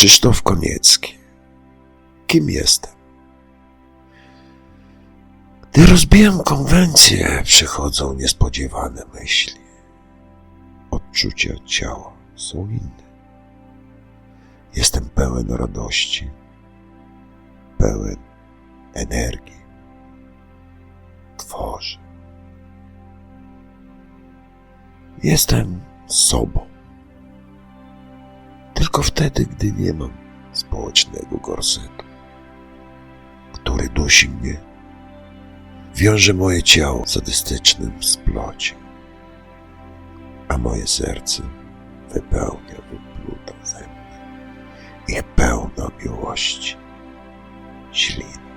Krzysztof Koniecki. Kim jestem? Gdy rozbijam konwencję, przychodzą niespodziewane myśli. Odczucia ciała są inne. Jestem pełen radości, pełen energii. Tworzę. Jestem sobą. Tylko wtedy, gdy nie mam społecznego gorsetu, który dusi mnie, wiąże moje ciało w sadystycznym splocie, a moje serce wypełnia wypluta ze mnie ich pełna miłości, ślin.